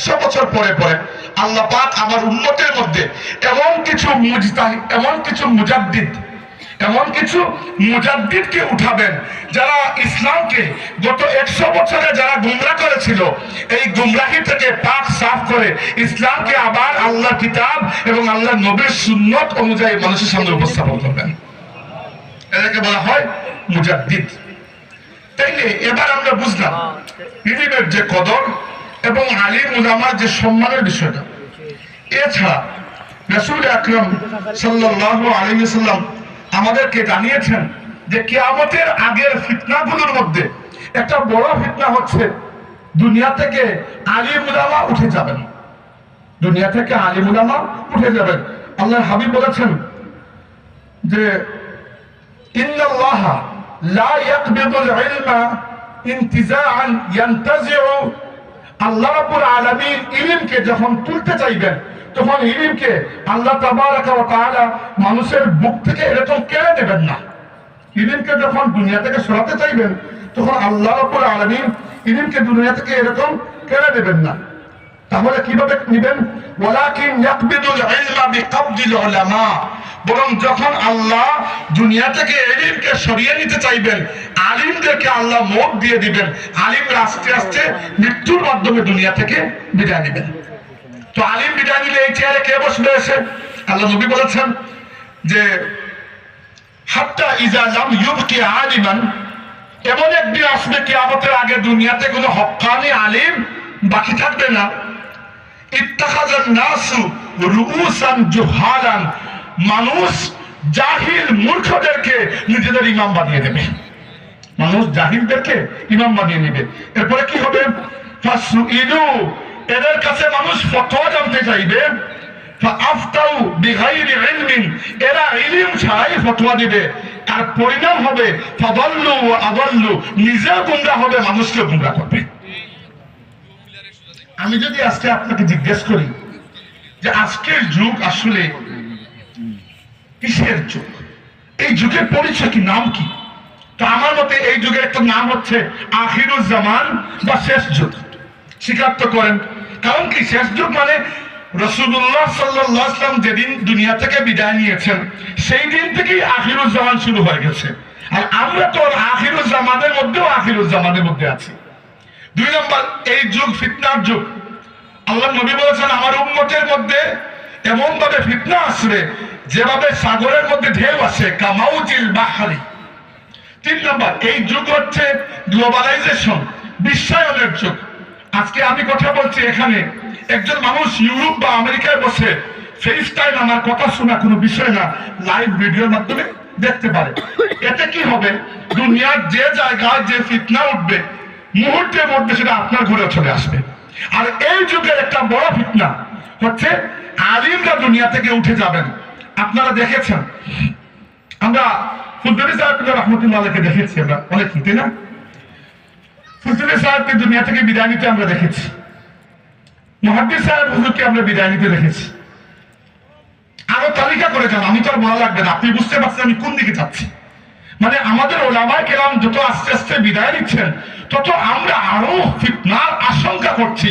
একশো বছর পরে পরে আল্লাহ পাক আমার উন্নতের মধ্যে এমন কিছু মুজতাহি, এমন কিছু মুজাদ্দিদ, এমন কিছু মুজাদ্দিদকে উঠাবেন যারা ইসলামকে গত একশো বছরে যারা গুমরা করেছিল, এই গুমরাহি থেকে পাক সাফ করে ইসলামকে আবার আল্লাহ কিতাব এবং আল্লাহ নবীর সুন্নত অনুযায়ী মানুষের সামনে উপস্থাপন করবেন। এটাকে বলা হয় মুজাদ্দিদ। তাইলে এবার আমরা বুঝলাম ইলিমের যে কদর এবং আলী উলামার যে সম্মানের বিষয়টা। এছাড়া রসুল আকরম সাল্লাল্লাহু আলাইহি সাল্লাম আমাদেরকে জানিয়েছেন যে কিয়ামতের আগের ফিতনাগুলোর মধ্যে একটা বড় ফিতনা হচ্ছে, দুনিয়া থেকে আলিম উলামা উঠে যাবেন। দুনিয়া থেকে আলিম উলামা উঠে যাবেন। আল্লাহর হাবিব বলেছেন যে, ইন্নাল্লাহ লা ইয়াকবিদুল ইলমা ইনতিজাআন ইয়ান্তাজিউ আল্লাহ আলমীর ইলিমকে যখন তুলতে চাইবেন, তখন ইলিমকে আল্লাহ তাবারাকা ওয়া মানুষের বুক থেকে এরকম কেড়ে দেবেন না। ইলিমকে যখন দুনিয়া থেকে সরাতে চাইবেন, তখন আল্লাহ রাব্বুল ইলিমকে ইলমকে দুনিয়া থেকে এরকম কেড়ে দেবেন না। তাহলে কীভাবে নিবেন? বরং যখন আল্লাহ দুনিয়া থেকে এলিমকে সরিয়ে নিতে চাইবেন, আলিমদেরকে আল্লাহ মত দিয়ে দিবেন, আলিমরা আস্তে আস্তে মৃত্যুর মাধ্যমে দুনিয়া থেকে বিদায় নেবেন। তো আলিম বিদায় নিলে এই চেয়ারে কে বসবে এসে? আল্লাহ নবী বলেছেন যে, হাত্তা ইজা লাম ইউবকি আলিমান। এমন একদিন আসবে কিয়ামতের আগে দুনিয়াতে কোনো হক্কানি আলিম বাকি থাকবে না। মানুষ জাহিল মূর্খদেরকে নিজেদের ইমাম বানিয়ে দেবে মানুষ জাহিলদেরকে ইমাম বানিয়ে নেবে। এরপরে কি হবে? এদের কাছে মানুষ ফতোয়া জানতে চাইবে। ফাআফতাউ আর পরিণাম হবে, ফাদাল্লু নিজে গুমরা হবে মানুষকে গুমরা করবে। আমি যদি আজকে আপনাকে জিজ্ঞেস করি যে আজকের যুগ আসলে কিসের যুগ? এই যুগের পরিচয় কি, নাম কি? তো আমার মতে এই যুগের একটা নাম হচ্ছে আখিরুজ জামান বা শেষ যুগ। স্বীকার তো করেন। কারণ কি, শেষ যুগ মানে রসুল্লাহ সাল্লাম যেদিন দুনিয়া থেকে বিদায় নিয়েছেন, সেই দিন থেকেই আখিরুজ জামান শুরু হয়ে গেছে। আর আমরা তো আখিরুজ জামানের মধ্যেও আখিরুজ জামানের মধ্যে আছি। দুই নম্বর, এই যুগ ফিতনার যুগ। আল্লাহ নবী বলেছেন, আমার উম্মতের মধ্যে এমন ভাবে ফিতনা আসবে, যেভাবে সাগরের মধ্যে ঢেউ আসে, কামাউজিল বাহারি। তিন নম্বর, এই যুগ হচ্ছে গ্লোবালাইজেশন, বিশ্বায়নের যুগ। আজকে আমি কথা বলছি এখানে, একজন মানুষ ইউরোপ বা আমেরিকায় বসে ফেস টাইম আমার কথা শোনা কোনো বিষয় না, লাইভ ভিডিওর মাধ্যমে দেখতে পারে। এতে কি হবে? দুনিয়ার যে জায়গায় যে ফিতনা উঠবে মুহূর্তের মধ্যে সেটা আপনার ঘরে চলে আসবে। আর এই যুগের একটা বড় ফিতনা হচ্ছে, আলিমরা দুনিয়া থেকে উঠে যাবেন। আপনারা দেখেছেন, আমরা ফুদ্দুরি সাহেবকে রহমতুল্লাহকে দেখেছি আমরা অনেক তাই না? ফুদ্দুরি সাহেবকে দুনিয়া থেকে বিদায় নিতে আমরা দেখেছি। মহাদ্দির সাহেব হুজুরকে আমরা বিদায় নিতে দেখেছি। আরও তালিকা করে যান, আমি তো আর বলা লাগবে না, আপনি বুঝতে পারছেন আমি কোন দিকে যাচ্ছি। মানে আমাদের ওলামায় কেরাম যত আস্তে আস্তে বিদায় নিচ্ছেন, তত আমরা আরও ফিতনার আশঙ্কা করছি।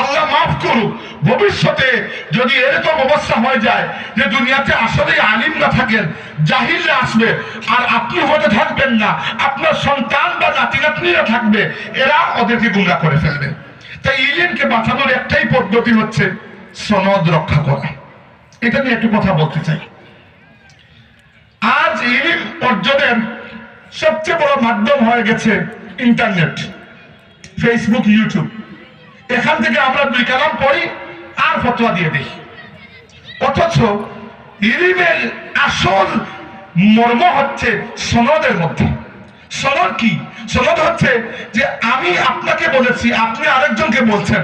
আল্লাহ মাফ করুক, ভবিষ্যতে যদি এরকম অবস্থা হয়ে যায় যে দুনিয়াতে আসলে আলিম না থাকেন, জাহিলরা আসবে, আর আপনি হতে থাকবেন না, আপনার সন্তান বা নাতি নাতনিরা থাকবে, এরা ওদেরকে গুমরা করে ফেলবে। তাই ইলিমকে বাঁচানোর একটাই পদ্ধতি হচ্ছে সনদ রক্ষা করা। এটা নিয়ে একটু কথা বলতে চাই। আজ ইলিম অর্জনের সবচেয়ে বড় মাধ্যম হয়ে গেছে ইন্টারনেট ফেসবুক ইউটিউব এখান থেকে আমরা দুই কালাম পড়ি, আর ফতোয়া দিয়ে দিই অথচ ইলিমের আসল মর্ম হচ্ছে সনদের মধ্যে। সনদ কি? সনদ হচ্ছে যে আমি আপনাকে বলেছি, আপনি আরেকজনকে বলছেন।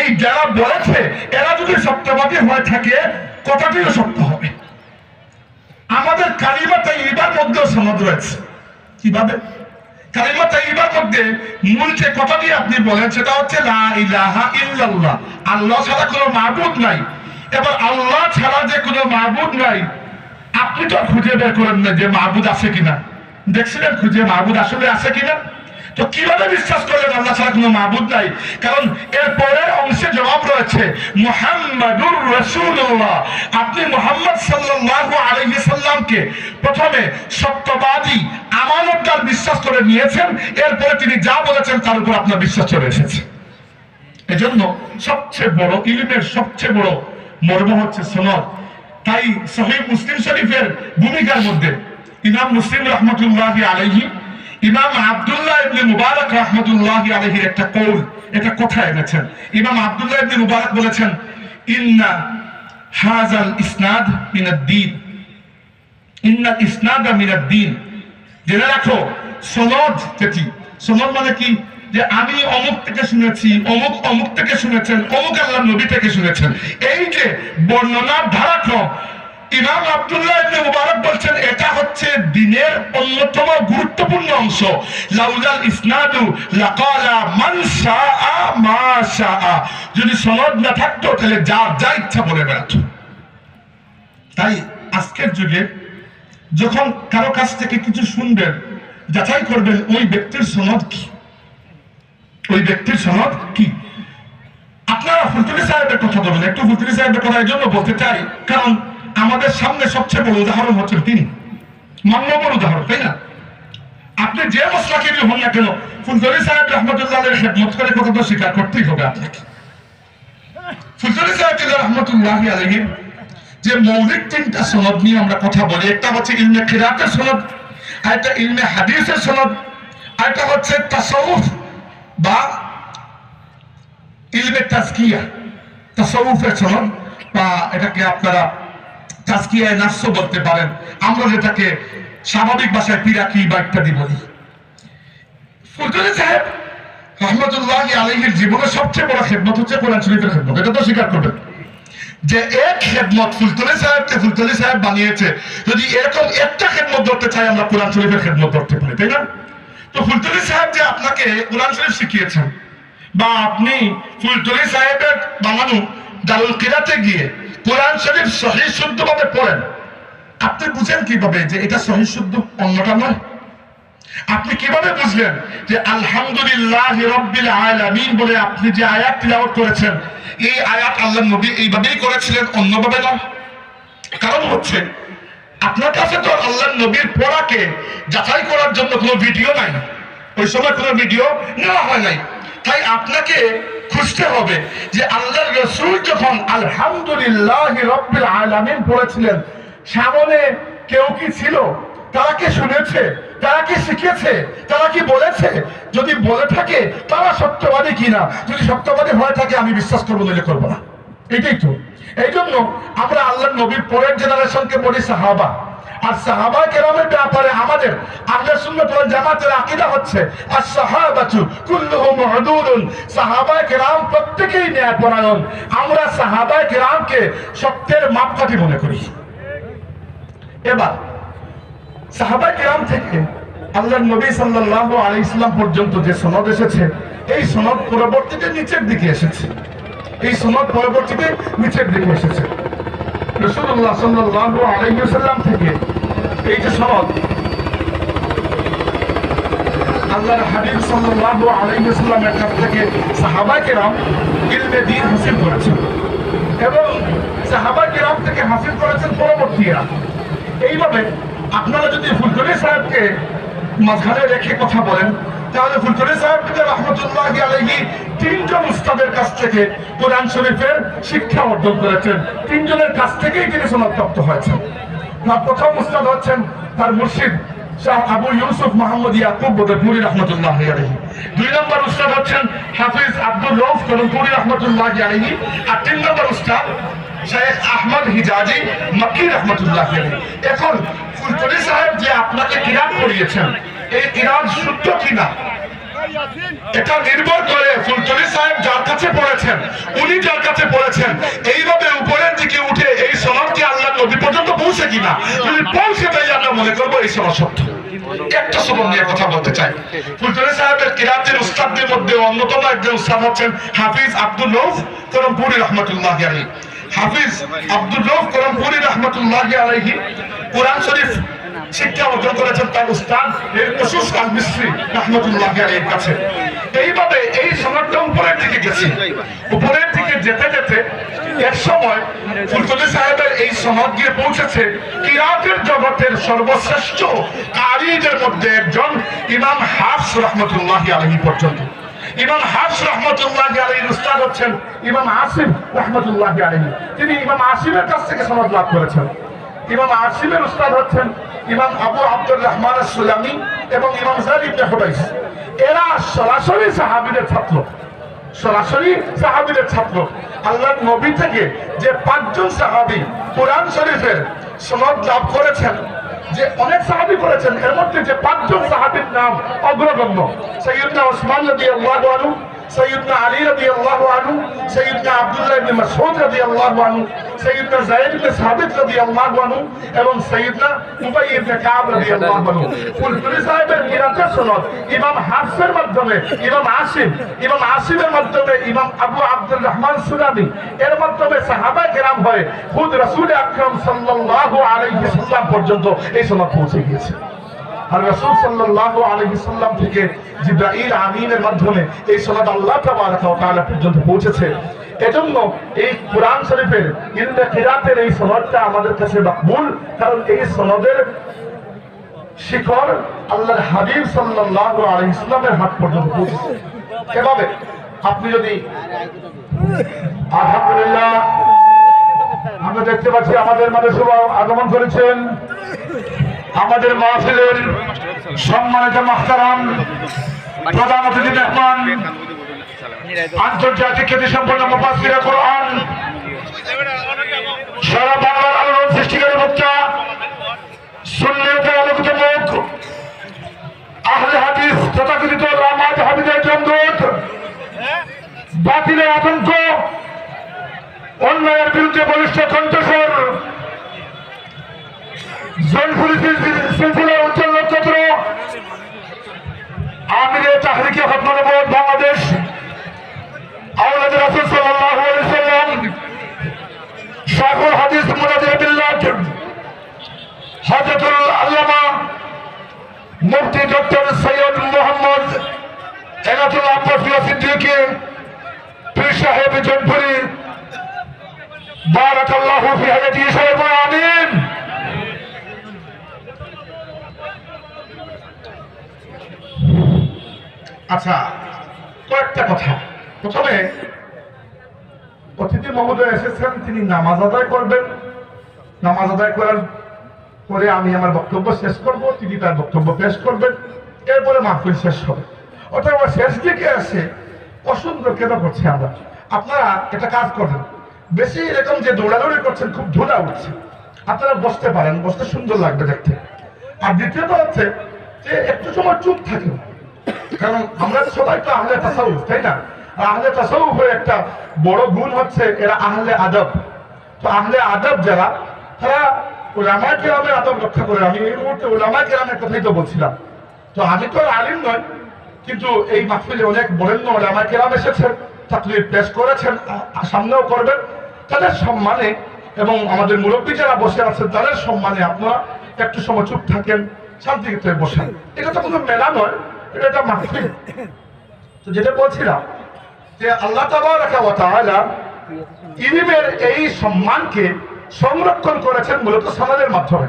এই যারা বলেছে, এরা যদি সত্যবাদী হয়ে থাকে, কথাটিও সত্য হবে। আমাদের কালিমা তাইবার মধ্যে সনদ রয়েছে। কীভাবে? কালিমা তাইবার মধ্যে মূল যে কথাটি আপনি বলেন, সেটা হচ্ছে লা ইলাহা ইল্লাল্লাহ। আল্লাহ ছাড়া কোনো মাহবুদ নাই। এবার আল্লাহ ছাড়া যে কোনো মাহবুদ নাই। আপনি তো খুঁজে বের করেন না যে মাহবুদ আছে কিনা। দেখছিলেন খুঁজে মাহবুদ আসলে আছে কিনা? তো কীভাবে বিশ্বাস করলেন আল্লাহ ছাড়া কোনো মাহবুদ নাই? কারণ এর পরের অংশে জবাব রয়েছে, মুহাম্মাদুর রাসূলুল্লাহ। আপনি মুহাম্মদ সাল্লাল্লাহু আলাইহি সাল্লামকে প্রথমে সত্যবাদী, আমানতদার বিশ্বাস করে নিয়েছেন, এরপরে তিনি যা বলেছেন তার উপর আপনার বিশ্বাস চলে এসেছে। এজন্য সবচেয়ে বড়, ইলমের সবচেয়ে বড় মর্ম হচ্ছে সনদ। তাই সহিহ মুসলিম শরীফের ভূমিকার মধ্যে ইমাম মুসলিম রহমতুল্লাহ আলাইহি ইমাম আব্দুল্লাহ ইবনে মুবারক রহমতুল্লাহ আলাইহির একটা কৌল, এটা কথা এনেছেন? ইমাম আব্দুল্লাহ ইবনে মুবারক বলেছেন, ইন্না হাজাল ইসনাদ মিনাদ-দ্বীন ইন্নাল ইসনাদা মিনাদ-দ্বীন জেনে রাখো, সনদ যেটি, সনদ মানে কি? যে আমি অমুক থেকে শুনেছি, অমুক অমুক থেকে শুনেছেন, অমুক আল্লাহ নবী থেকে শুনেছেন। এই যে বর্ণনার ধারাক্রম ইমাম আব্দুল্লাহ ইবনে মুবারক বলছেন, এটা হচ্ছে দিনের অন্যতম গুরুত্বপূর্ণ অংশ। লাউলাল ইসনাদু লাকালা মান শাআ মা শাআ। যদি সনদ না থাকতো, তাহলে যার যা ইচ্ছা বলে বেড়াতো। তাই আজকের যুগে যখন কারও কাছ থেকে কিছু শুনবেন, যাচাই করবেন, ওই ব্যক্তির সনদ কি? ওই ব্যক্তির সনদ কি? আপনারা ফুলতুলি সাহেবের কথা বলবেন, একটু ফুলতুলি সাহেবের কথা এই জন্য বলতে চাই, কারণ আমাদের সামনে সবচেয়ে বড় উদাহরণ হচ্ছেন তিনি। মান্যবর উদাহরণ, তাই না? আপনি যে মশলাকে হন না কেন, ফুলতলি সাহেব রহমতুল্লাহ খেদমত করে কথা তো স্বীকার করতেই হবে আপনাকে। ফুলতলি সাহেব রহমতুল্লাহ আলহীর যে মৌলিক তিনটা সনদ নিয়ে আমরা কথা বলি, একটা হচ্ছে ইলমে খিরাতের সনদ আরেকটা ইলমে হাদিসের সনদ আরেকটা হচ্ছে তাসাউফ বা ইলমে তাজকিয়া। তাসাউফের সনদ, বা এটাকে আপনারা তাজকিয়ায় নাফস বলতে পারেন। আমরা যেটাকে স্বাভাবিক ভাষায় পিরাকি বা ইত্যাদি বলি। ফুলতলি সাহেব রহমতুল্লাহ আলহীর জীবনের সবচেয়ে বড় খেদমত হচ্ছে কোরআন শরীফের খেদমত। এটা তো স্বীকার করবেন। যে এক খেদমত ফুলতলি সাহেবকে ফুলতলি সাহেব বানিয়েছে, যদি এরকম একটা খেদমত ধরতে চাই আমরা কোরআন শরীফের খেদমত ধরতে পারি, তাই না? তো ফুলতলি সাহেব যে আপনাকে কোরআন শরীফ শিখিয়েছেন, বা আপনি ফুলতলি সাহেবের বানানো দারুল কিরাতে গিয়ে কোরআন শরীফ সহি শুদ্ধভাবে পড়েন। আপনি বুঝেন কীভাবে যে এটা সহি শুদ্ধ অন্যটা নয়? আপনি কীভাবে বুঝলেন যে আলহামদুলিল্লাহ রব্বিল আলামিন বলে আপনি যে আয়াত তিলাওয়াত করেছেন, এই আয়াত আল্লাহ নবী এইভাবেই করেছিলেন, অন্যভাবে না কারণ হচ্ছে, আপনার কাছে তো আল্লাহ নবীর পড়াকে যাচাই করার জন্য কোনো ভিডিও নাই। ওই সময় কোনো ভিডিও নেওয়া হয় নাই। তাই আপনাকে খুঁজতে হবে যে আল্লাহর রসুল যখন আলহামদুলিল্লাহ রব্বিল আলামিন পড়েছিলেন সামনে কেউ কি ছিল? তারা কি শুনেছে? তারা কি শিখেছে? তারা কি বলেছে? যদি বলে থাকে, তারা সত্যবাদী কিনা? যদি সত্যবাদী হয়ে থাকে, আমি বিশ্বাস করব, নইলে করব না। এটাই তো। এই জন্য আমরা আল্লাহ নবীর পরের জেনারেশনকে বলি সাহাবা। আর সাহাবা কেরামের ব্যাপারে আমাদের জামাতের হচ্ছে আর কেরাম প্রত্যেকেই আমরা কেরামকে সত্যের মাপকাঠি মনে করি। এবার, সাহাবা কিরাম থেকে আল্লাহ নবী সাল্লাল্লাহু আলাইহি ইসলাম পর্যন্ত যে সনদ এসেছে, এই সনদ পরবর্তীতে নিচের দিকে এসেছে। এই সনদ পরবর্তীতে নিচের দিকে এসেছে। রাসূলুল্লাহ সাল্লাল্লাহু আলাইহি ওয়াসাল্লাম থেকে এই যে সনদ আল্লাহর হাবিব সাল্লাল্লাহু আলাইহি ওয়াসাল্লামের কাছ থেকে সাহাবা কিরাম ইলমে দ্বীন হাসিল করেছেন এবং সাহাবা কিরাম থেকে হাসিল করেছেন পরবর্তীরা এইভাবে আপনারা যদি ফুলতলি সাহেবকে মাঝখানে রেখে কথা বলেন তাহলে ফুলতলি সাহেব রহমতুল্লাহ আলহী তিনজন উস্তাদের কাছ থেকে কোরআন শরীফের শিক্ষা অর্জন করেছেন। তিনজনের কাছ থেকেই তিনি হয়েছেন। প্রথম উস্তাদ হচ্ছেন তার মুর্শিদ শাহ আবু ইউসুফ মোহাম্মদ ইয়াকুব রহমতুল্লাহ আলহী দুই নম্বর উস্তাদ হচ্ছেন হাফিজ আব্দুল রৌফ করমপুরি রহমতুল্লাহ আলহী আর তিন নম্বর উস্তাদ শেখ আহমদ হিজাজি মক্কি রহমতুল্লাহ এখন ফুলতলি সাহেব যে আপনাকে কিরাত পড়িয়েছেন এই কিরাত শুদ্ধ কিনা? এটা নির্ভর করে ফুলতলি সাহেব যার কাছে পড়েছেন, উনি যার কাছে পড়েছেন, এইভাবে উপরের দিকে উঠে এই সনদটি আল্লাহ নবী পর্যন্ত পৌঁছে কিনা? যদি পৌঁছে তাই আমরা মনে করব এই সনদ সত্য। একটা সনদ নিয়ে কথা বলতে চাই। ফুলতলি সাহেবের কিরাতের উস্তাদদের মধ্যে অন্যতম একজন উস্তাদ হচ্ছেন হাফিজ আব্দুল রৌফ করমপুরি রহমতুল্লাহ আলী হাফিজ আব্দুল রৌফ করমপুরি রহমতুল্লাহ আলাইহি। কোরআন শরীফ শিক্ষা অর্জন করেছেন তার উস্তাদ এর আল মিস্ত্রি রহমতুল্লাহ এর কাছে। এইভাবে এই সনদটা উপরের দিকে গেছে। উপরের দিকে যেতে যেতে সময় ফুলতলি সাহেবের এই সনদ গিয়ে পৌঁছেছে কিরাতের জগতের সর্বশ্রেষ্ঠ কারিদের মধ্যে একজন ইমাম হাফস রহমতুল্লাহ আলহী পর্যন্ত। ইমাম হাফস রহমতুল্লাহ আলহীর উস্তাদ হচ্ছেন ইমাম আসিফ রহমতুল্লাহ আলহী তিনি ইমাম আসিফের কাছ থেকে সনদ লাভ করেছেন। ইমাম আসিমের উস্তাদ হচ্ছেন ইমাম আবু আব্দুর রহমান সুলামি এবং ইমাম জাদ ইবনে এরা সরাসরি সাহাবীদের ছাত্র। সরাসরি সাহাবীদের ছাত্র। আল্লাহর নবী থেকে যে পাঁচজন সাহাবী কোরআন শরীফের সনদ লাভ করেছেন, যে অনেক সাহাবী করেছেন, এর মধ্যে যে পাঁচজন সাহাবীর নাম অগ্রগণ্য সৈয়দনা ওসমান রাদিয়াল্লাহু আনহু সৈয়দনা আলী রবি আল্লাহ আনু সৈয়দনা আবদুল্লাহ ইবনে মাসউদ রবি আল্লাহ আনু সৈয়দনা জায়েদ ইবনে সাবিত রবি আল্লাহ আনু এবং সৈয়দনা উবাই ইবনে কাব রবি আল্লাহ আনু ফুলপুরি সাহেবের কিরাতে সনদ, ইমাম হাফসের মাধ্যমে, ইমাম আসিম, ইমাম আসিমের মাধ্যমে ইমাম আবু আব্দুর রহমান সুরানি এর মাধ্যমে সাহাবা কেরাম হয়ে খুদ রাসূল আকরাম সাল্লাল্লাহু আলাইহি সাল্লাম পর্যন্ত এই সনদ পৌঁছে গিয়েছে। আর থেকে আমিনের মাধ্যমে এই সনদ আল্লাহ পর্যন্ত পৌঁছেছে। এজন্য এই কোরআন শরীফের কিরাতের এই সনদটা আমাদের কাছে মাকবুল, কারণ এই সনদের শিখর আল্লাহর হাবিব সাল্লাল্লাহু আলাইহি সাল্লামের হাত পর্যন্ত পৌঁছেছে। এভাবে আপনি যদি আলহামদুলিল্লাহ, আমরা দেখতে পাচ্ছি আমাদের মাঝে শুভ আগমন করেছেন। আমাদের মাহফিলের সম্মানিত মাহতারাম, প্রধান অতিথি মেহমান, আন্তর্জাতিক খ্যাতি সম্পন্ন মুফাসসিরে কোরআন, সারা বাংলার আলোড়ন সৃষ্টিকারী বক্তা সুন্নিয়তে আলোকিত মুখ, আহলে হাদিস তথাকথিত রামাজ হাবিদের জমদূত বাতিলের আতঙ্ক, অন্যায়ের বিরুদ্ধে বলিষ্ঠ কণ্ঠস্বর সিলসিলার উজ্জ্বল নক্ষত্র আমিরে তাহরিকে হতমান বাংলাদেশ আওলাদ রাসূল সাল্লাল্লাহু আলাইহি সাল্লাম হাদিস মুনাজির বিল্লাহ হযরতুল আল্লামা মুফতি সৈয়দ মোহাম্মদ এনাতুল আব্বাস সিদ্দিকী পীর সাহেব জনপুরি বারাকাল্লাহু ফি হায়াতি সাহেব, আমিন। আচ্ছা কয়েকটা কথা। প্রথমে, অতিথি মহোদয় এসেছেন, তিনি নামাজ আদায় করবেন। নামাজ আদায় করার পরে আমি আমার বক্তব্য শেষ করব, তিনি তার বক্তব্য পেশ করবেন। এরপরে মাহফিল শেষ হবে। অর্থাৎ আমার শেষ দিকে আসে অসুন্দর কেন করছে আমরা। আপনারা একটা কাজ করবেন। বেশি এরকম যে দৌড়াদৌড়ি করছেন, খুব ধুলা উঠছে। আপনারা বসতে পারেন, বসতে সুন্দর লাগবে দেখতে। আর দ্বিতীয়ত হচ্ছে যে একটু সময় চুপ থাকেন। কারণ আমরা সবাই তো আহলে তাসাউফ, তাই না? আহলে তাসাউফের একটা বড় গুণ হচ্ছে, এরা আহলে আদব। তো আহলে আদব যারা, তারা ওলামা কেরামের আদব রক্ষা করে। আমি এই মুহূর্তে ওলামা কেরামের কথাই তো বলছিলাম। তো আমি তো আলিম নয় কিন্তু এই মাহফিলে অনেক বরেণ্য ওলামা কেরাম এসেছেন চাকরির পেশ করেছেন সামনেও করবেন। তাদের সম্মানে এবং আমাদের মুরব্বী যারা বসে আছেন, তাদের সম্মানে আপনারা একটু সময় চুপ থাকেন, শান্তিতে বসেন। এটা তো কোনো মেলা নয় এটা মাহফিল তো যেটা বলছিলাম যে আল্লাহ ওয়া এই সম্মানকে সংরক্ষণ করেছেন মূলত সনদের মাধ্যমে।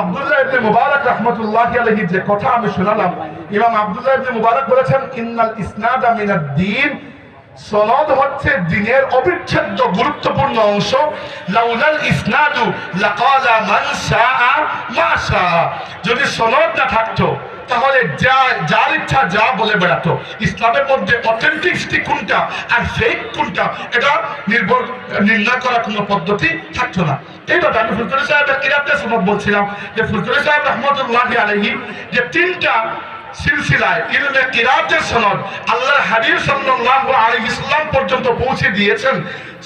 আব্দুল্লাহ মুবারক রাহমাতুল্লাহি আলাইহি যে কথা আমি শোনালাম, ইমাম আব্দুল্লাহ মুবারক বলেছেন, ইন্নাল ইসনাদা সনদ হচ্ছে দিনের অবিচ্ছেদ্য গুরুত্বপূর্ণ অংশ। ইসনাদু যদি সনদ না থাকতো তাহলে যা, যার ইচ্ছা যা বলে বেড়াতো। ইসলামের মধ্যে অথেন্টিসিটি কোনটা আর ফেক কোনটা, এটা নির্ভর, নির্ণয় করার কোনো পদ্ধতি থাকতো না। এইভাবে আমি ফুলতুলি সাহেবের কিরাতে সনদ বলছিলাম যে ফুলতুলি সাহেব রহমতুল্লাহ আলহী যে তিনটা সিলসিলায় ইলমে কিরাতের সনদ আল্লাহর হাবিব সাল্লাল্লাহু আলাইহি ইসলাম পর্যন্ত পৌঁছে দিয়েছেন,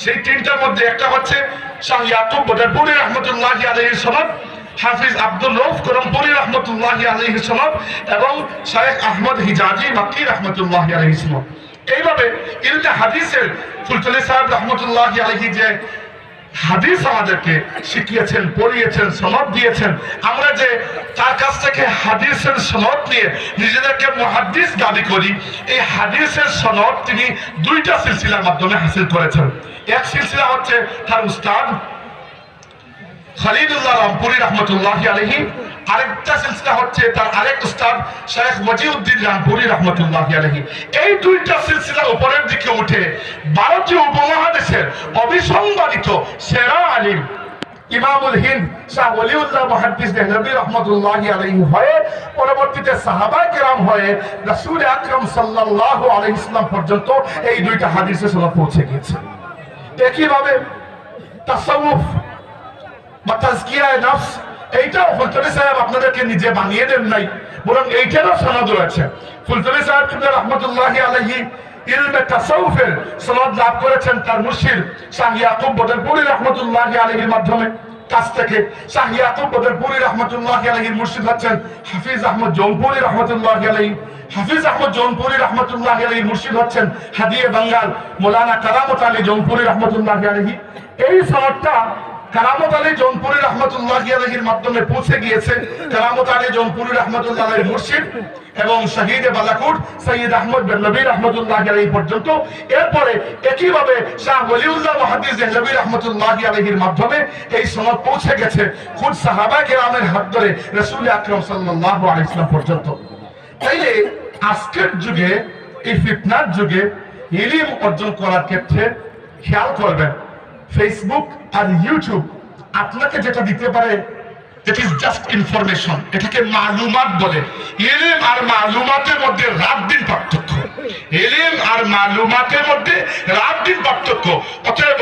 সেই তিনটার মধ্যে একটা হচ্ছে শাহ ইয়াকুব বদরপুরি রহমতুল্লাহ আলাইহির সনদ হাফিজ আব্দুল রৌফ করমপুরি রহমতুল্লাহ আলাইহি সনদ এবং শায়েখ আহমদ হিজাজি মাক্কি রহমতুল্লাহ আলাইহি সনদ এইভাবে ইলমে হাদিসের ফুলতলি সাহেব রহমতুল্লাহ আলাইহি যে হাদিস আমাদেরকে শিখিয়েছেন, পড়িয়েছেন, সনদ দিয়েছেন, আমরা যে তার কাছ থেকে হাদিসের সনদ নিয়ে নিজেদেরকে মহাদিস দাবি করি, এই হাদিসের সনদ তিনি দুইটা সিলসিলার মাধ্যমে হাসিল করেছেন। এক সিলসিলা হচ্ছে তার উস্তাদ খলিলুল্লাহ রামপুরি রহমতুল্লাহ আলহী আরেকটা সিলসিলা হচ্ছে তার আরেক উস্তাদ শেখ মজিউদ্দিন রামপুরি রহমতুল্লাহ আলহী এই দুইটা সিলসিলা উপরের দিকে উঠে ভারতীয় উপমহাদেশের অবিসংবাদিত সেরা আলিম ইমামুল হিন্দ শাহ ওলিউল্লাহ মুহাদ্দিস দেহলভী রহমতুল্লাহি আলাইহি হয়ে পরবর্তীতে সাহাবা কেরাম হয়ে রাসূল আকরাম সাল্লাল্লাহু আলাইহি ইসলাম পর্যন্ত এই দুইটা হাদিসে সনদ পৌঁছে গিয়েছে। একইভাবে তাসাউফ বা তাজকিয়ায় নফস এইটাও ফুলতলি সাহেব আপনাদেরকে নিজে বানিয়ে দেন নাই। বরং এইটারও সনদ রয়েছে। ফুলতলি সাহেব কিবলা রহমতুল্লাহি আলাইহি ইলমে সনদ লাভ করেছেন তার মুর্শিদ শাহ ইয়াকুব বদরপুরি রহমতুল্লাহি মাধ্যমে। কাছ থেকে শাহ ইয়াকুব বদরপুরি রহমতুল্লাহি মুর্শিদ হচ্ছেন হাফিজ আহমদ জৌনপুরি রহমতুল্লাহি আলাইহি। হাফিজ আহমদ জৌনপুরি রহমতুল্লাহ আলাইহির মুর্শিদ হচ্ছেন হাদিয়ে বাঙ্গাল মোলানা কারামত আলী জৌনপুরি রহমতুল্লাহ আলাইহি। এই সনদটা কারামত আলী জৌনপুরি রহমতুল্লাহ আলহীর মাধ্যমে পৌঁছে গিয়েছে। কারামত আলী জৌনপুরি রহমতুল্লাহ মুর্শিদ এবং শহীদ বালাকুট সৈয়দ আহমদ বেল্লবী রহমতুল্লাহ আলহী পর্যন্ত। এরপরে একইভাবে শাহ ওলিউল্লাহ মহাদিস দেহলবী রহমতুল্লাহ আলহীর মাধ্যমে এই সনদ পৌঁছে গেছে খুদ সাহাবা কেরামের হাত ধরে রসুল আকরম সাল্লাহ আলাইসলাম পর্যন্ত। তাইলে আজকের যুগে, এই ফিতনার যুগে ইলিম অর্জন করার ক্ষেত্রে খেয়াল করবেন ফেসবুক আর ইউটিউব আপনাকে যেটা দিতে পারে ইট ইজ জাস্ট ইনফরমেশন এটাকে মালুমাত বলে। এলিম আর মালুমাতের মধ্যে রাত দিন পার্থক্য। এলিম আর মালুমাতের মধ্যে রাত দিন পার্থক্য। অতএব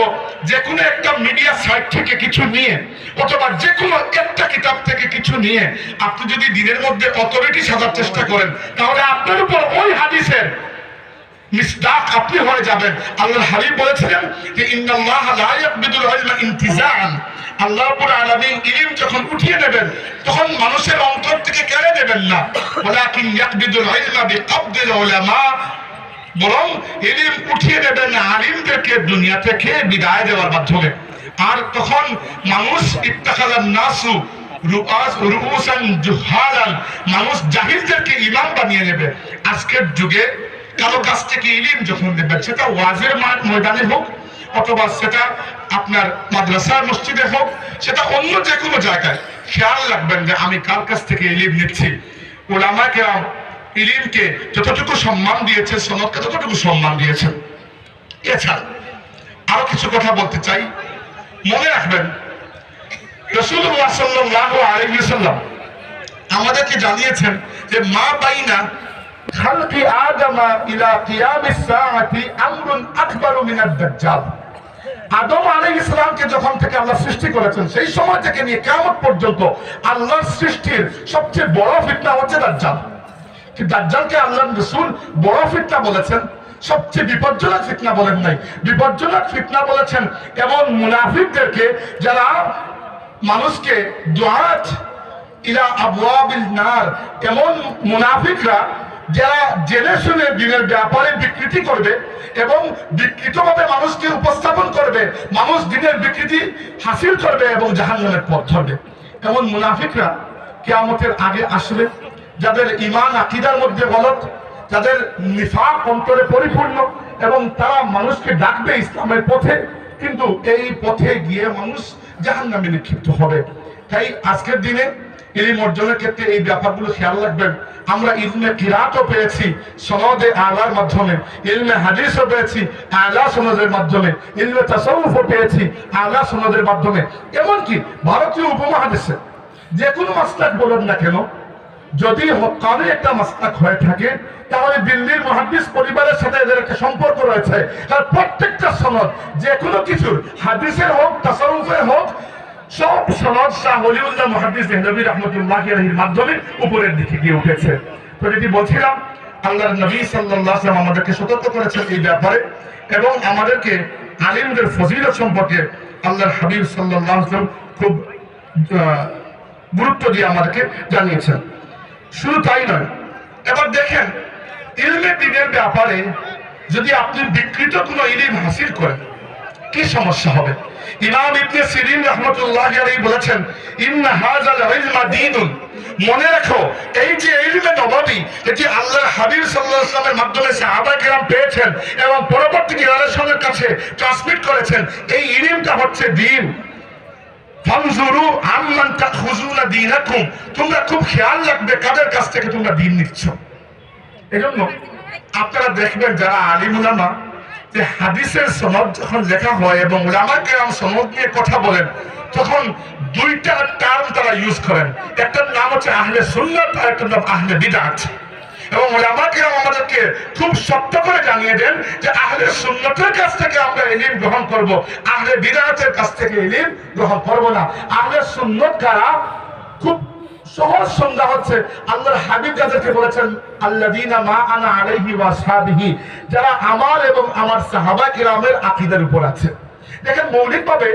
যে কোনো একটা মিডিয়া সাইট থেকে কিছু নিয়ে, অথবা যে কোনো একটা কিতাব থেকে কিছু নিয়ে, আপনি যদি দিনের মধ্যে অথরিটি সাজার চেষ্টা করেন, তাহলে আপনার উপর ওই হাদিসের মিসদাক আপনি হয়ে যাবেন। আল্লাহর হাবিব বলেছিলেন যে, ইন্নাল্লাহ লা ইয়াকবিদুল ইনতিজাআন। আল্লাহ রাব্বুল আলামিন ইলম যখন উঠিয়ে নেবেন, তখন মানুষের অন্তর থেকে কেড়ে নেবেন না। ওয়ালাকিন ইয়াকবিদুল উলামা। বরং ইলম উঠিয়ে নেবেন আলিমদেরকে দুনিয়া থেকে বিদায় দেওয়ার মাধ্যমে। আর তখন মানুষ ইত্তাখালান নাসু মানুষ জাহিলদেরকে ইমাম বানিয়ে নেবে। আজকের যুগে কারও কাছ থেকে ইলিম যখন নেবেন, সেটা ওয়াজের ময়দানে হোক অথবা সেটা আপনার মাদ্রাসার মসজিদে হোক, সেটা অন্য যে কোনো জায়গায়। খেয়াল রাখবেন যে আমি কার কাছ থেকে ইলিম নিচ্ছি। ওলামা কেরাম ইলিমকে যতটুকু সম্মান দিয়েছে সনদকে ততটুকু সম্মান দিয়েছেন। এছাড়া আরও কিছু কথা বলতে চাই। মনে রাখবেন রসুল্লাহ সাল্লাহ আমাদেরকে জানিয়েছেন যে মা বাইনা খালকি ইলা কিয়ামিস সাআতি আমরুন আকবারু মিনাদ দাজ্জাল আদম আলাইহিস সালামকে যখন থেকে আল্লাহ সৃষ্টি করেছেন, সেই সময় থেকে নিয়ে পর্যন্ত আল্লাহর সৃষ্টির সবচেয়ে বড় হচ্ছে দাজ্জাল। দাজ্জালকে আল্লাহর রাসূল বড় বলেছেন? সবচেয়ে বিপজ্জনক ফিতনা বলেন নাই। বিপজ্জনক ফিতনা বলেছেন এমন মুনাফিকদেরকে যারা মানুষকে দোয়াত ইলা আবওয়াবিল নার, এমন মুনাফিকরা যারা জেনে শুনে দিনের ব্যাপারে বিকৃতি করবে এবং বিকৃতভাবে মানুষকে উপস্থাপন করবে, মানুষ দিনের বিকৃতি হাসিল করবে এবং জাহান্নামের পথ ধরবে। এমন মুনাফিকরা কেয়ামতের আগে আসবে, যাদের ইমান আকিদার মধ্যে গলত, যাদের নিফাক অন্তরে পরিপূর্ণ এবং তারা মানুষকে ডাকবে ইসলামের পথে, কিন্তু এই পথে গিয়ে মানুষ জাহান্নামে নিক্ষিপ্ত হবে। তাই আজকের দিনে ইলিম অর্জনের ক্ষেত্রে এই ব্যাপারগুলো খেয়াল রাখবেন। আমরা ইলমে কিরাতও পেয়েছি, সনদে আলার মাধ্যমে। ইলমে হাদিসও পেয়েছি, আলা সনদের মাধ্যমে। ইলমে তাসাউফও পেয়েছি, আলা সনদের মাধ্যমে। এমনকি ভারতীয় উপমহাদেশে যে কোনো মাসলাক বলুন না কেন, যদি হকানে একটা মাসলাক হয়ে থাকে, তাহলে দিল্লির মহাদিস পরিবারের সাথে এদের একটা সম্পর্ক রয়েছে। তার প্রত্যেকটা সনদ, যে কোনো কিছুর, হাদিসের হোক, তাসাউফের হোক সব সনদ শাহ ওলিউল্লাহ মহাদিস দেহলবী রহমতুল্লাহ আলহীর মাধ্যমে উপরের দিকে গিয়ে উঠেছে। তো যেটি বলছিলাম, আল্লাহর নবী আলাইহি আমাদেরকে সতর্ক করেছেন এই ব্যাপারে এবং আমাদেরকে আলিমদের ফজিলত সম্পর্কে আল্লাহর হাবিব সাল্লাল্লাহু আলাইহি ওয়াসাল্লাম খুব গুরুত্ব দিয়ে আমাদেরকে জানিয়েছেন। শুধু তাই নয়, এবার দেখেন, ইলমে দিনের ব্যাপারে যদি আপনি বিকৃত কোনো ইলিম হাসিল করেন কি সমস্যা হবে? ইমাম ইবনে সিরিন রহমতুল্লাহ বলেছেন, ইন্না হাযাল ইলমা দীনুন। মনে রাখো, এই যে ইলমে নববী, এটি আল্লাহ হাবিব সাল্লাল্লাহু আলাইহি ওয়াসাল্লামের মাধ্যমে সাহাবা কেরাম পেয়েছেন এবং পরবর্তী জেনারেশনের কাছে ট্রান্সমিট করেছেন, এই ইলমটা হচ্ছে দ্বীন ফানজুরু আম্মান তাখুজুনা দীনাকুম। তোমরা খুব খেয়াল রাখবে কাদের কাছ থেকে তোমরা দিন নিচ্ছ। এজন্য আপনারা দেখবেন যারা আলিম উলামা যে হাদিসের সনদ যখন লেখা হয় এবং উলামা কেরাম সনদ নিয়ে কথা বলেন, তখন দুইটা টার্ম তারা ইউজ করেন। একটার নাম হচ্ছে আহলে সুন্নাত, আর একটার নাম আহলে বিদআত এবং কেরাম আমাদেরকে খুব শক্ত করে জানিয়ে দেন যে আহলে সুন্নতের কাছ থেকে আমরা ইলিম গ্রহণ করব, আহলে বিদআতের কাছ থেকে ইলিম গ্রহণ করব না। আহলে সুন্নত খুব সহজ সংজ্ঞা হচ্ছে আল্লাহর হাবিব যাদেরকে বলেছেন আল্লাযীনা মা আনা আলাইহি ওয়া আসহাবিহি যারা আমার এবং আমার সাহাবা কিরামের আকীদার উপর আছে দেখেন মৌলিকভাবে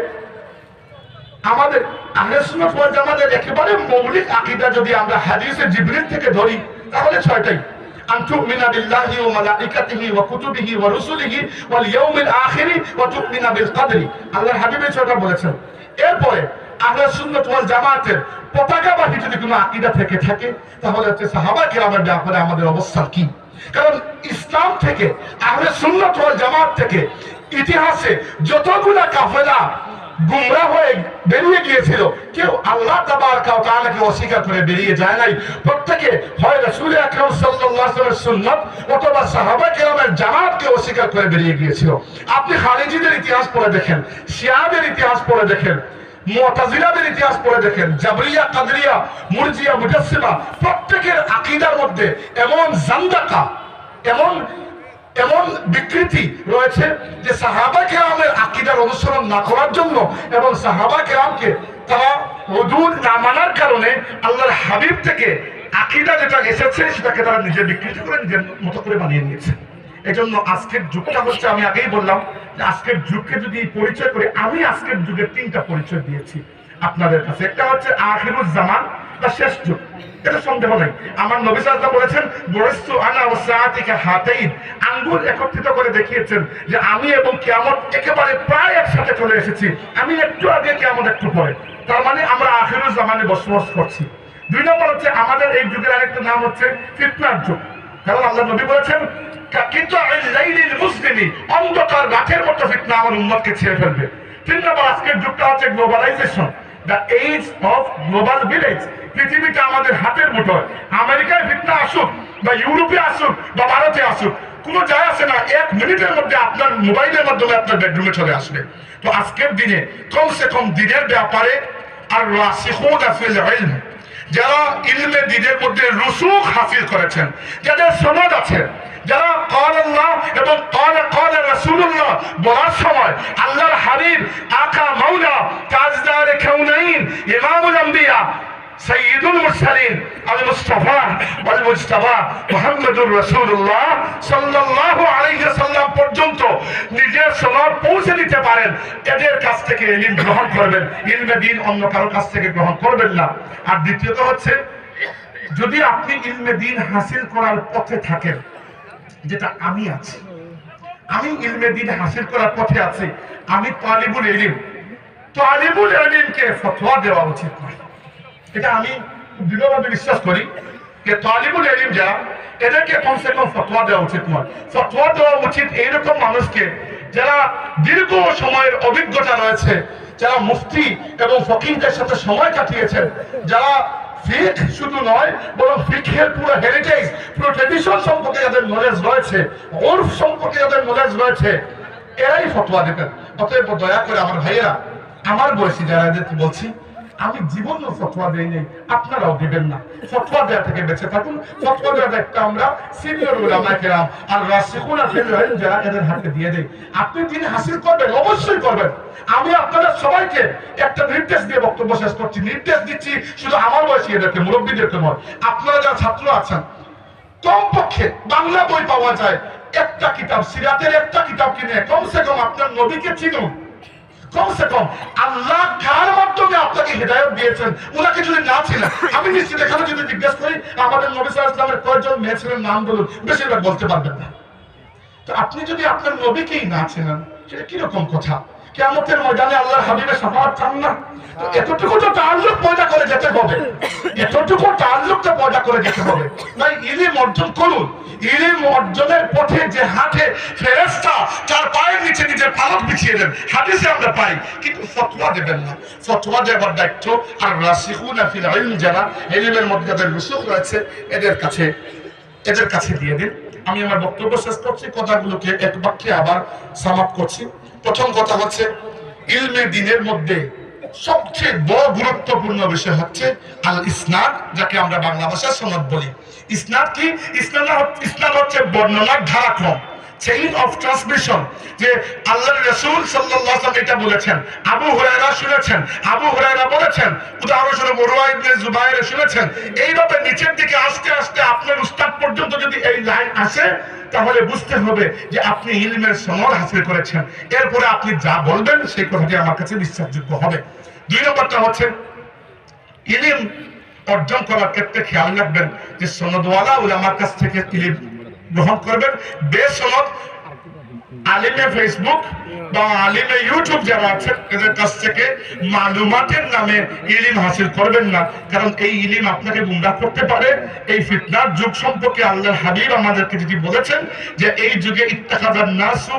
আমাদের আহলে সুন্নাত ওয়াল জামাতের একেবারে মৌলিক আকীদা যদি আমরা হাদিসে জিবরিল থেকে ধরি তাহলে ছয়টাই أن تؤمن بالله وملائكته وكتبه ورسله واليوم الآخر وتؤمن بالقدر আল্লাহর হাবিবের ছয়টা বলেছেন এরপরে আহলে সুন্নাত ওয়াল জামাতের পতাকাবাহী যদি কোনো আকীদা থেকে থাকে, তাহলে হচ্ছে সাহাবা ব্যাপারে আমাদের কি? কারণ ইসলাম থেকে, আহলে সুন্নাত ওয়াল জামাত থেকে ইতিহাসে কাফেলা গুমরা হয়ে বেরিয়ে গিয়েছিল, কেউ আল্লাহ তাবার তাআলাকে অস্বীকার করে বেরিয়ে যায় নাই। প্রত্যেকে হয় রাসূল আকরাম অথবা সাহাবা কেরামের জামাতকে অস্বীকার করে বেরিয়ে গিয়েছিল। আপনি খালিজিদের ইতিহাস পড়ে দেখেন, শিয়াদের ইতিহাস পড়ে দেখেন মুতাজিলাদের ইতিহাস পড়ে দেখেন। জাবরিয়া, কাদরিয়া, মুরজিয়া মুজাসসিমা প্রত্যেকের আকীদার মধ্যে এমন জান্দাকা, এমন এমন বিকৃতি রয়েছে যে সাহাবা কেরামের আকিদার অনুসরণ না করার জন্য এবং সাহাবা কেরামকে তারা হদুদ না মানার কারণে আল্লাহর হাবিব থেকে আকিদা যেটা এসেছে, সেটাকে তারা নিজে বিকৃতি করে নিজের মতো করে বানিয়ে নিয়েছে। এজন্য আজকের যুগটা হচ্ছে, আমি আগেই বললাম আজকের যুগকে যদি পরিচয় করে, আমি আজকের যুগের তিনটা পরিচয় দিয়েছি। আপনাদের কাছে একটা হচ্ছে আখিরুজ জামান বা শেষ যুগ। এটা সন্দেহ নেই। আমার নবী সাল্লাল্লাহু বলেছেন, বরস্তু আনা ওয়া সাআতিকা হাতাইন। আঙ্গুল একত্রিত করে দেখিয়েছেন যে আমি এবং কিয়ামত একেবারে প্রায় একসাথে চলে এসেছি। আমি একটু আগে কিয়ামত একটু পরে। তার মানে আমরা আখিরুজ জামানে বসবাস করছি। দুই নম্বর হচ্ছে আমাদের এই যুগের আরেকটা নাম হচ্ছে ফিতনার যুগ। আমেরিকায় আসুক, বা ইউরোপে আসুক, বা ভারতে আসুক, কোনো যায় আসে না, এক মিনিটের মধ্যে আপনার মোবাইলের মাধ্যমে আপনার বেডরুমে চলে আসবে। তো আজকের দিনে কমসে কম দিনের ব্যাপারে আর রাসিখুনা ফিল ইলম যারা ইলমে দিনের মধ্যে রুসুখ হাসিল করেছেন, যাদের সমাজ আছে, যারা কল আল্লাহ এবং কল কল রাসূলুল্লাহ বলার সময় আল্লাহর হাবিব আকা মাওলা তাজদার কাউনাইন ইমামুল আম্বিয়া সৈয়দুল মুরসালিন আল মুস্তাফা ওয়াল মুজতাবা মুহাম্মদুর রাসূলুল্লাহ সাল্লাল্লাহু আলাইহি সাল্লাম পর্যন্ত নিজের সনদ পৌঁছে দিতে পারেন। এদের কাছ থেকে ইলম গ্রহণ করবেন। ইলমে দিন অন্য কারও কাছ থেকে গ্রহণ করবেন না। আর দ্বিতীয়ত হচ্ছে, যদি আপনি ইলমে দিন হাসিল করার পথে থাকেন, যেটা আমি আছি, আমি ইলমে দিন হাসিল করার পথে আছি, আমি তালিবুল ইলিম, তালিবুল ইলিমকে ফতোয়া দেওয়া উচিত নয়। এটা আমি দৃঢ়ভাবে বিশ্বাস করি যে তালিবুল ইলিম যারা, এদেরকে কমসে কম ফতোয়া দেওয়া উচিত নয়। ফতোয়া দেওয়া উচিত এইরকম মানুষকে যারা দীর্ঘ সময়ের অভিজ্ঞতা রয়েছে, যারা মুফতি এবং ফকিরদের সাথে সময় কাটিয়েছেন, যারা ফিক শুধু নয়, বরং ফিকের পুরো হেরিটেজ পুরো ট্রেডিশন সম্পর্কে যাদের নলেজ রয়েছে, ওরফ সম্পর্কে যাদের নলেজ রয়েছে, এরাই ফতোয়া দেবেন অতএব দয়া করে আমার ভাইয়েরা, আমার বয়সী যারা বলছি আমি জীবন ফতোয়া দেই নাই আপনারাও দিবেন না। ফতোয়া দেওয়া থেকে বেঁচে থাকুন। ফতোয়া দেওয়া একটা আমরা সিনিয়র উলামা আর রাসিকুনা ফিল যারা এদের হাতে দিয়ে দেই। আপনি দিন হাসিল করবেন, অবশ্যই করবেন। আমি আপনাদের সবাইকে একটা নির্দেশ দিয়ে বক্তব্য শেষ করছি। নির্দেশ দিচ্ছি শুধু আমার বয়সী এদেরকে, মুরব্বীদেরকে নয়, আপনারা যারা ছাত্র আছেন, কমপক্ষে বাংলা বই পাওয়া যায়। একটা কিতাব, সিরাতের একটা কিতাব কিনে কমসে কম আপনার নবীকে চিনুন। কমসে কম। আল্লাহ কার মাধ্যমে আপনাকে হেদায়ত দিয়েছেন? ওনাকে যদি না ছিলেন আমি নিশ্চিত এখানে যদি জিজ্ঞেস করি, আমাদের নবী সালামের কয়েকজন মেয়ে ছিলেন, নাম বলুন, বেশিরভাগ বলতে পারবেন না। তো আপনি যদি আপনার নবীকেই না চেনেন, সেটা কীরকম কথা? কেমতের ময়দানে আল্লাহর হাবিবের সাফাত চান না। এতটুকু তো তাল্লুক পয়দা করে যেতে হবে। এতটুকু তাল্লুকটা পয়দা করে যেতে হবে। ইলিম অর্জন করুন। ইলিম অর্জনের পথে যে ফেরেস্তা তার পায়ের নিচে নিজের পালক বিছিয়ে দেন। হাদিসে আমরা পাই, কিন্তু ফতোয়া দেবেন না। ফতোয়া দেওয়ার দায়িত্ব আর যারা মধ্যে যাদের রয়েছে, এদের কাছে এদের কাছে দিয়ে দিন। আমি আমার বক্তব্য শেষ করছি। কথাগুলোকে এক বাক্যে আবার সামাপ করছি। প্রথম কথা হচ্ছে, ইলমে দিনের মধ্যে সবচেয়ে বড় গুরুত্বপূর্ণ বিষয় হচ্ছে আল ইসনাদ, যাকে আমরা বাংলা ভাষায় সনদ বলি। ইসনাদ কি? ইসনাদ ইসনাদ হচ্ছে বর্ণনার ধারাক্রম। চেইন অফ ট্রান্সমিশন যে আল্লাহর রাসূল আলাইহি এটা বলেছেন। আবু হুরায়রা শুনেছেন। আবু হুরায়রা বলেছেন, উদাহরণস্বরূপ উরওয়া ইবনে জুবায়ের শুনেছেন, এইভাবে নিচের দিকে আস্তে আস্তে আপনার উস্তাদ পর্যন্ত যদি এই লাইন আসে, তাহলে বুঝতে হবে যে আপনি ইলমের সনদ হাসিল করেছেন। এরপরে আপনি যা বলবেন, সেই কথাটি আমার কাছে বিশ্বাসযোগ্য হবে। দুই নম্বরটা হচ্ছে, ইলিম অর্জন করার ক্ষেত্রে খেয়াল রাখবেন যে সনদওয়ালা উলামার কাছ থেকে ইলিম গ্রহণ করবেন। বেসনদ আলিমে ফেসবুক বা আলিমে ইউটিউব যারা আছেন এদের কাছ থেকে মালুমাতের নামে ইলিম হাসিল করবেন না। কারণ এই ইলিম আপনাকে গুমরাহ করতে পারে। এই যুগ সম্পর্কে হাবিব আমাদেরকে যদি বলেছেন, যে এই যুগে ইত্তাখাদান নাসু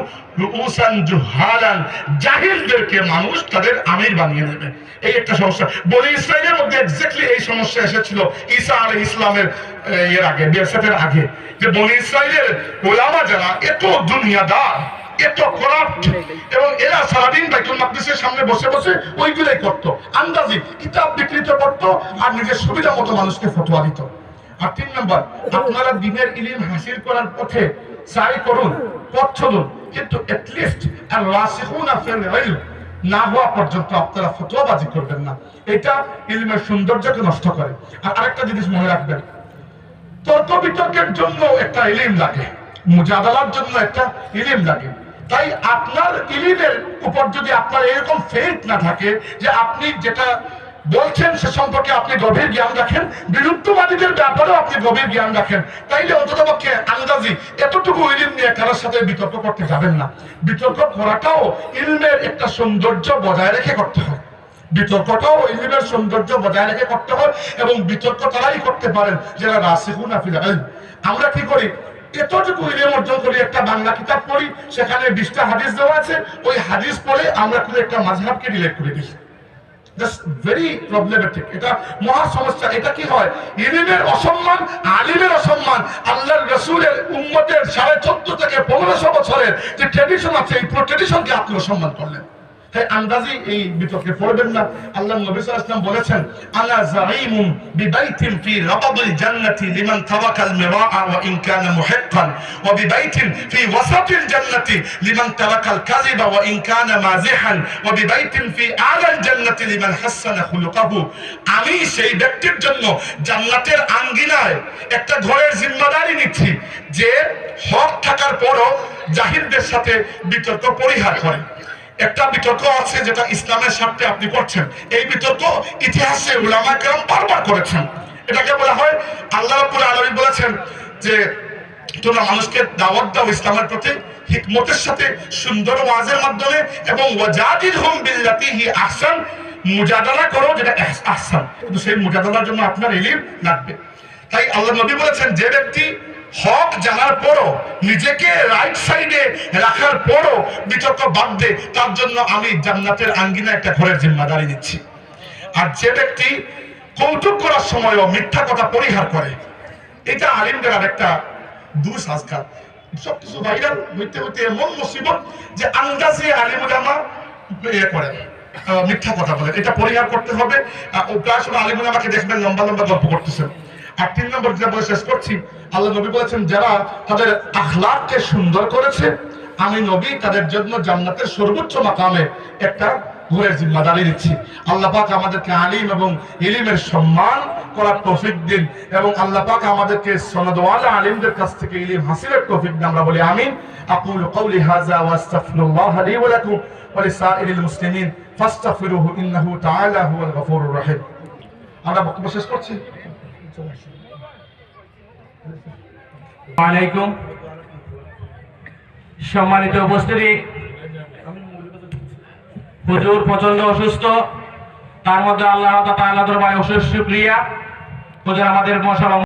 মানুষ তাদের আমির বানিয়ে নেবে এই একটা সমস্যা। বনি ইসরায়েলের মধ্যে এই সমস্যা এসেছিল ইসলামের আগে বিয়াসাতের আগে। যে বনি ইসরায়েলের ওলামা যারা, এত দুনিয়াদার এত করাপ্ট এবং এরা সারাদিন মাকদিসের সামনে বসে বসে করতো, আন্দাজি কিতাব বিকৃত করতো আর নিজের সুবিধা মতো মানুষকে দিত। আর তিন নম্বর, আপনারা দিনের ইলিম হাসিল করার পথে চাই করুন, পথ চলুন, কিন্তু আর না হওয়া পর্যন্ত আপনারা করবেন না। এটা ইলমের সৌন্দর্যকে নষ্ট করে। আর আরেকটা জিনিস মনে রাখবেন, তর্ক বিতর্কের জন্য একটা ইলিম লাগে, মুজাদালার জন্য একটা ইলিম লাগে। তাই আপনার ইলিমের উপর যদি আপনার এরকম ফেথ না থাকে যে আপনি যেটা বলছেন সে সম্পর্কে আপনি গভীর জ্ঞান রাখেন বিরুদ্ধবাদীদের ব্যাপারেও আপনি গভীর জ্ঞান রাখেন, তাইলে অন্তত পক্ষে আন্দাজি এতটুকু ইলিম নিয়ে কারোর সাথে বিতর্ক করতে যাবেন না। বিতর্ক করাটাও ইলমের একটা সৌন্দর্য বজায় রেখে করতে হয় বিতর্কটাও ইলমের সৌন্দর্য বজায় রেখে করতে হয় এবং বিতর্ক তারাই করতে পারেন, যারা রাসিকুন আফিল ইলম। আমরা কি করি? এতটুকু ইলম অর্জন করি, একটা বাংলা কিতাব পড়ি, সেখানে বিশটা হাদিস দেওয়া আছে, ওই হাদিস পড়ে আমরা কিন্তু একটা মাঝহাবকে ডিলেট করে দিই এটা মহা সমস্যা। এটা কি হয়? অসম্মান অসম্মান। আল্লাহর উম্মতের সাড়ে চোদ্দ থেকে যে ট্রেডিশন আছে, এই ট্রেডিশনকে করলেন। আন্দাজি, এই বিতর্কে পড়বেন না। আল্লাহ নবী সাল্লাল্লাহু বলেছেন যাঈমুন বিবাইতিন ফি রাবাদিল জান্নাতি লিমান তাওয়াকাল মিরাআ ওয়া ইন কানা ওয়া বিবাইতিন ফি ওয়াসাতিল জান্নাতি লিমান তাওয়াকাল কাযিবা ওয়া ইন কানা মাযিহান ওয়া বিবাইতিন ফি জান্নাতি লিমান খুলুকাহু। আমি সেই ব্যক্তির জন্য জান্নাতের আঙ্গিনায় একটা ঘরের জিম্মাদারি নিচ্ছি, যে হক থাকার পরও জাহিরদের সাথে বিতর্ক পরিহার করে। একটা বিতর্ক আছে যেটা ইসলামের স্বার্থে আপনি করছেন। এই বিতর্ক ইতিহাসে উলামা কেরাম বারবার করেছেন। এটাকে বলা হয়, আল্লাহ রাব্বুল আলামিন বলেছেন যে, তোমরা মানুষকে দাওয়াত দাও ইসলামের প্রতি, হিকমতের সাথে, সুন্দর ওয়াজের মাধ্যমে, এবং ওয়াজাদিলহুম বিল্লাতি হি আহসান, মুজাদালা করো যেটা আহস- আহসান। কিন্তু সেই মুজাদালার জন্য আপনার ইলিম লাগবে। তাই আল্লাহ নবী বলেছেন, যে ব্যক্তি হক জানার পরও নিজেকে রাইট সাইডে রাখার পরও বিতর্ক বাদ দে তার জন্য আমি জান্নাতের আঙ্গিনা একটা ঘরের জিম্মাদারি নিচ্ছি আর যে ব্যক্তি কৌতুক করার সময়ও মিথ্যা কথা পরিহার করে এটা আলিমদের আর একটা দুষ আজকাল। সবকিছু ভাইরাল হইতে হইতে এমন মুসিবত যে আন্দাজে আলিমুলামা ইয়ে করেন আহ, মিথ্যা কথা বলে। এটা পরিহার করতে হবে। প্রায় সময় আলিমুল আমাকে দেখবেন লম্বা লম্বা গল্প করতেছেন। আর তিন নম্বর যেটা বলে শেষ করছি, আল্লাহ নবী বলেছেন, যারা তাদের আখলাককে সুন্দর করেছে, আমি নবী তাদের জন্য জান্নাতের সর্বোচ্চ মাকামে একটা ঘুরের জিম্মাদারি দিচ্ছি। আল্লাহ পাক আমাদেরকে আলিম এবং ইলিমের সম্মান করার তৌফিক দিন এবং আল্লাহ পাক আমাদেরকে সনদওয়ালা আলিমদের কাছ থেকে ইলিম হাসিলের তৌফিক দিন। আমরা বলি আমিন। আকুল কওলি হাযা ওয়া আস্তাগফিরুল্লাহ লি ওয়া লাকুম ওয়া লিসাইরিল মুসলিমিন ফাস্তাগফিরুহু ইন্নাহু তাআলা হুয়াল গফুরুর রহিম। আমরা বক্তব্য শেষ করছি। আলাইকুম সম্মানিত উপস্থিতি। প্রচুর প্রচণ্ড অসুস্থ। তার মধ্যে আল্লাহ তাআলা অশেষ শুকরিয়া। হুজুর আমাদের মশালা